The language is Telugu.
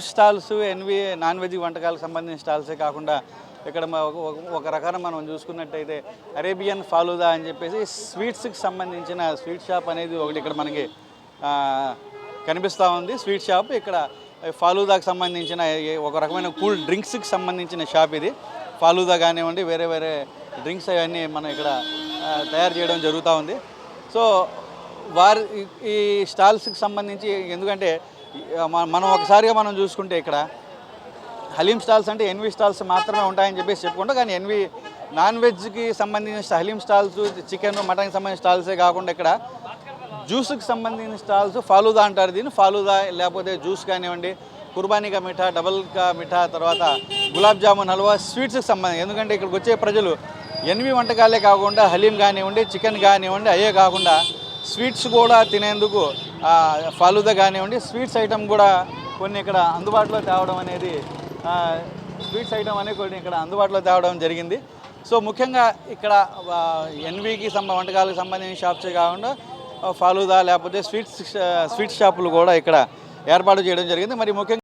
స్టాల్స్ ఎన్వి నాన్ వెజ్ వంటకాలకు సంబంధించిన స్టాల్సే కాకుండా ఇక్కడ ఒక- ఒక- రకాన మనం చూసుకున్నట్టయితే అరేబియన్ ఫాలూదా అని చెప్పేసి స్వీట్స్కి సంబంధించిన స్వీట్ షాప్ అనేది ఒకటి ఇక్కడ మనకి కనిపిస్తూ ఉంది. స్వీట్ షాప్ ఇక్కడ ఫాలూదాకి సంబంధించిన ఒక రకమైన కూల్ డ్రింక్స్కి సంబంధించిన షాప్ ఇది. ఫాలూదా కానివ్వండి వేరే వేరే డ్రింక్స్ అవన్నీ మనం ఇక్కడ తయారు చేయడం జరుగుతూ ఉంది. సో వారి ఈ- స్టాల్స్కి సంబంధించి ఎందుకంటే మనం ఒకసారిగా మనం చూసుకుంటే ఇక్కడ హలీం స్టాల్స్ అంటే ఎన్వి స్టాల్స్ మాత్రమే ఉంటాయని చెప్పేసి చెప్పుకుంటాం. కానీ ఎన్వి నాన్ వెజ్కి సంబంధించిన హలీం స్టాల్స్ చికెన్ మటన్కి సంబంధించిన స్టాల్సే కాకుండా ఇక్కడ జ్యూస్కి సంబంధించిన స్టాల్స్ ఫాలూదా అంటారు దీన్ని. ఫాలూదా లేకపోతే జ్యూస్ కానివ్వండి కుర్బానీగా మిఠా డబల్ కా మిఠా తర్వాత గులాబ్ జామున్ హల్వా స్వీట్స్కి సంబంధించి. ఎందుకంటే ఇక్కడికి వచ్చే ప్రజలు ఎన్వి వంటకాలే కాకుండా హలీం కానివ్వండి చికెన్ కానివ్వండి అయ్యే కాకుండా స్వీట్స్ కూడా తినేందుకు ఫలుదా కానివ్వండి స్వీట్స్ ఐటమ్ కూడా కొన్ని ఇక్కడ అందుబాటులో తేవడం అనేది స్వీట్స్ ఐటమ్ అనేది కొన్ని ఇక్కడ అందుబాటులో తేవడం జరిగింది. సో ముఖ్యంగా ఇక్కడ ఎన్వికి సంబ వంటకాలకు సంబంధించిన షాప్సే కాకుండా ఫాలుదా లేకపోతే స్వీట్స్ స్వీట్ షాపులు కూడా ఇక్కడ ఏర్పాటు చేయడం జరిగింది. మరి ముఖ్యంగా